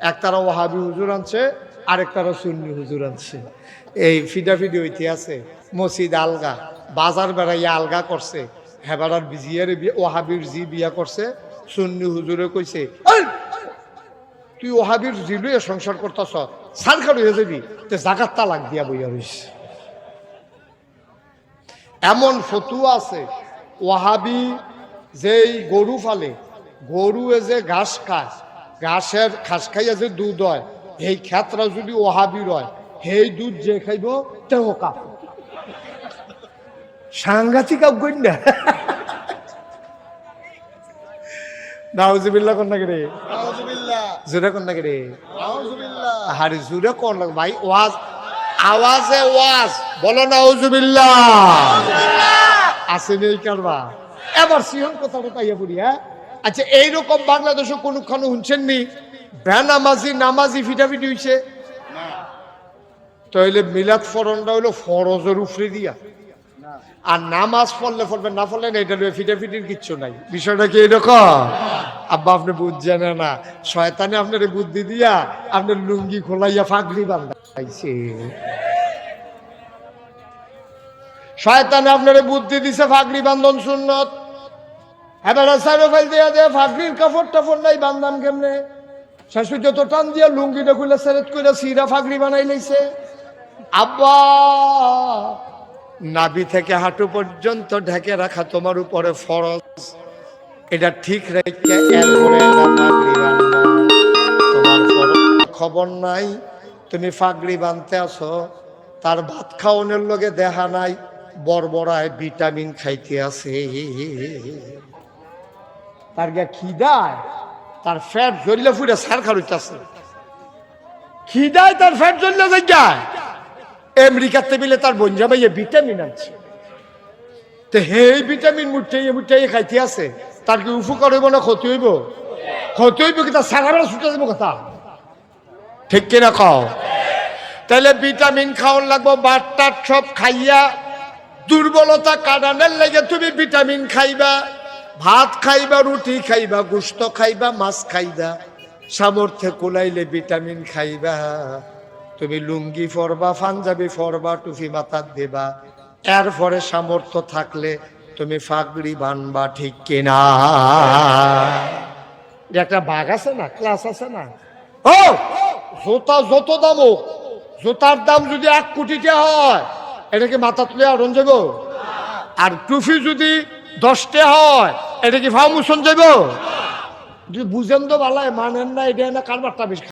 একতারা ওহাবি হুজুর আনছে আরেকটারা সুন্নি হুজুর আনছে। এই ফিডাফিডি হইতে আছে মসজিদ আলগা বাজার বেড়াইয়া আলগা করছে হেবারার বিজিয়ারে ওহাবির জি বিয়া করছে সুন্নি হুজুরে কইছে "এই, তুই ওহাবির জি লইয়া সংসার করতেছ সারকার হয়ে যাবি তে জাগাত তালাক দিয়া বইয়া রইস। এমন ফতুয়া আছে ওহাবি যেই গরু ফালে গরু যে ঘাস খায় ঘাসের ঘাস খাইয়া যে দুধ হয় এই ক্ষেত্রা যদি ওহাবির হয় সেই দুধ যে খাইব তেও কাপ সাংঘাতিক না নাউজুবিল্লাহ কোন নাকি রে? জোরে কোন নাকি রে? আরে জোরে কোন লাগে ভাই ওয়াজ আওয়াজে ওয়াজ বলো নাউজুবিল্লাহ। আসেনি এই কারবা এবার সিহন কথাটা পাইয়া পড়ি হ্যাঁ? আচ্ছা এইরকম বাংলাদেশে কোনখানে শুনছেন নি? বেনামাজি নামাজি ফিটাফিটি হইছে? তাহলে মিলাদ ফরনটা হইল ফরজের উফরে দিয়া। আর নামাজ পড়লে পড়বে না পড়লে না এটা লইয়া ফিটাফিটির কিচ্ছু নাই। বিষয়টা কি এরকম আব্বা আপনি বুঝছেন না। শয়তানে আপনার বুদ্ধি দিয়া আপনার লুঙ্গি খোলাইয়া ফাগলি বান্ধাইছে শয়তানে আপনার বুদ্ধি দিছে ফাগড়ি বান্ধন সুন্নত। নাভি থেকে হাঁটু পর্যন্ত ঢেকে রাখা তোমার উপরে ফরজ। এটা ঠিক খবর নাই, তুমি ফাগড়ি বানতে আসো তার ভাত খাওয়ানোর লগে দেখা নাই, বরবরায় ভিটামিন খাইতে আছে। তার গা খিদায় তার ফ্যাট জ্বললে ফুটে সার খারুইতেছে খিদায় তার ফ্যাট জ্বললে যায় আমেরিকার টেবিলে তার বঞ্জা ভাইয়ে ভিটামিন আছে তো সেই ভিটামিন মুঠাইয়ে মুঠাইয়ে খাইতে আছে। তার কি উপকার হইব না ক্ষতি হইব? ক্ষতি হইব কি তার সাগারা ছুটে দেবো কথা? ঠিক কিনা কও? তাহলে ভিটামিন খাওয়ান লাগবো, বাটটার সব খাইয়া দুর্বলতা কাটানোর লাগে তুমি ভিটামিন খাইবা। ভাত খাইবা রুটি খাইবা গুস্ত খাইবা মাছ খাইবা সামর্থ্যে কোলাইলে ভিটামিন খাইবা। তুমি লুঙ্গি ফরবা পাঞ্জাবি ফরবা টুপি মাথার দেবা। এরপরে সামর্থ্য থাকলে তুমি ফাগড়ি বানবা ঠিক কিনা? একটা বাঘ আছে না? ক্লাস আছে না? ও জোতা যত দাম হোক জোতার দাম যদি এক কোটিতে হয় এটা কি মাথা তুলে আরন যাব আর টুফি যদি দশটে হয় এটা কি ফাউমুশন যাইব যদি বুঝেন তো ভালো মানেন না এটা না কারবারটা বেশি।